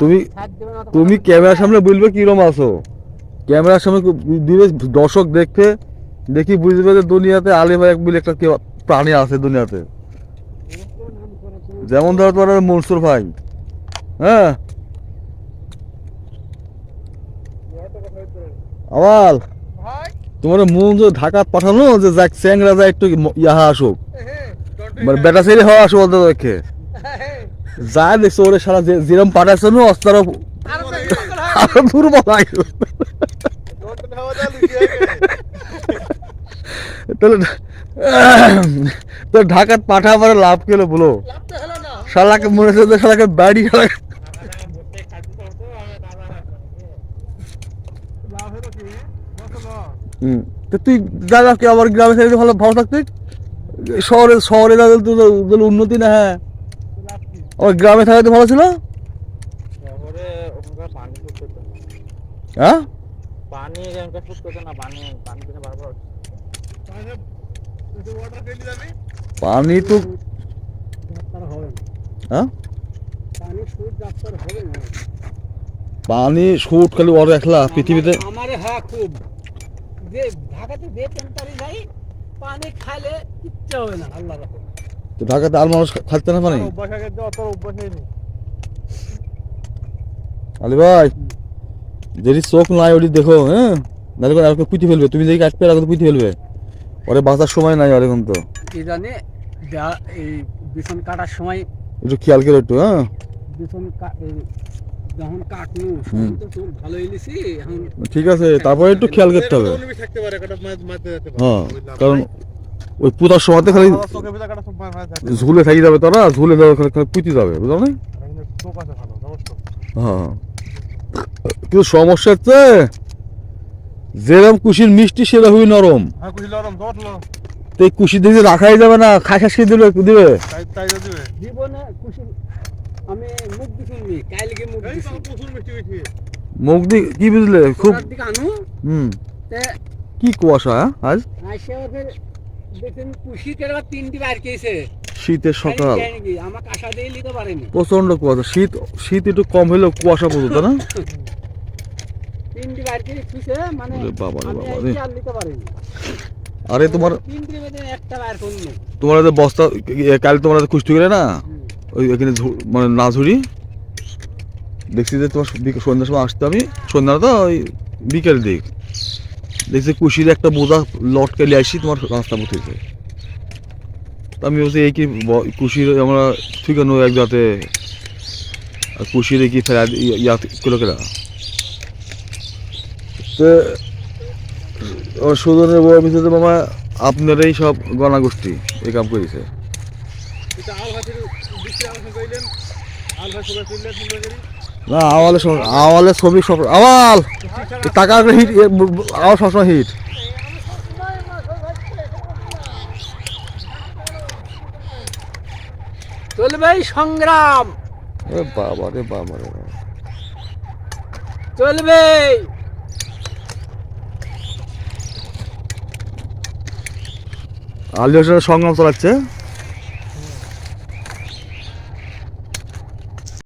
তুমি তুমি ক্যামেরার সামনে বলবে কিরম আছো। ক্যামেরার সামনে দিবে দর্শক দেখতে দেখি বুঝবে যে দুনিয়াতে আলে ভাই বলে একটা কেউ প্রাণী আছে দুনিয়াতে। যেমন ধরো তোমার মনসুর ভাই হ্যাঁ? আওয়াল তোমার মন যে ঢাকা পাঠানো যে যাক চ্যাংরা যায় একটু ইহা আসুক। মানে বেটা ছেলে হওয়া আসুক অন্তত দেখে যা দেখছ ওরে সারা যেরম পাঠাচ্ছে না আরও দুর্বল তাহলে তো ঢাকার পাঠা আমার লাভ কেলো বলো? শালাকে মনে হচ্ছে শালাকে বাড়ি শালাকে হুম। তো তুই দাদা কি আবার গ্রামে ভালো ভালো থাকতে? শহরে শহরে দাদা তো উন্নতি না হ্যাঁ। আমার গ্রামে থাকাতে ভালো ছিল? শহরে ওখানকার পানি হ্যাঁ। পানি এখানকার ফুট করতো না পানি পানি কিনে বারবার পানি তো হ্যাঁ? পানি শুট খালি ওর একলা পৃথিবীতে আমার হ্যাঁ খুব। যে ঢাকাতে যে টেম্পারি যাই পানি খাইলে কিচ্ছু হবে না আল্লাহ রাখো তো ঢাকাতে আর মানুষ খাচ্ছে না পানি? অভ্যাস আগে যে অত অভ্যাস নেই আলি ভাই যদি চোখ নাই ওটি দেখো হ্যাঁ? নাহলে আর পুঁতি ফেলবে। তুমি দেখি কাটবে আর পুঁতি ফেলবে। ওরে বাঁচার সময় নাই আর এখন তো। কি জানে এই বিছন কাটার সময় একটু খেয়াল করে একটু হ্যাঁ? বিছন যখন কাটনু। তো ভালো ঠিক আছে তারপরে একটু খেয়াল করতে হবে। থাকতে পারে একটা মাছ মারতে যেতে হ্যাঁ কারণ ওই পুতার সময়তে খালি ঝুলে থাকি যাবে তারা ঝুলে পুঁতি যাবে বুঝলো? না হ্যাঁ। কিন্তু সমস্যা হচ্ছে যেরকম কুশির মিষ্টি সেরকমই নরম। হ্যাঁ তো এই কুশি দিয়ে রাখাই যাবে না খাই খাস দিলে দিবে তাই তাই দিবে। জীবনে মুখ দি কি বুঝলে? খুব হুম। কি কুয়াশা আজ? সকাল। প্রচণ্ড কুয়াশা। শীত শীত একটু কম হলেও কুয়াশা পড়তো না? মানে বাবা রে বাবা রে। আরে তোমার তোমার যে বস্তা কাল তোমার কুষ্টি করে না ওই এখানে মানে না ঝুড়ি দেখছি যে তোমার সন্ধ্যার সময় আসতে আমি সন্ধ্যা তো ওই বিকেল দিক। দেখছি কুশির একটা বোঝা নিয়ে আসি, তোমার রাস্তা পথেছে আমি বলছি, এই কি কুশির আমরা ঠিক এক যাতে কুশির কি ফেরা তো, ও সুজনের বউ মিশে মামা, আপনারাই সব গণাগোষ্ঠী এই কাম করেছে। না আওয়ালে সব আওয়ালে ছবি সব আওয়াল! টাকা হিট আওয়াল সবসময় হিট চলবে সংগ্রাম। এ বাবা রে বাবা রে চলবে। আলী সংগ্রাম চালাচ্ছে।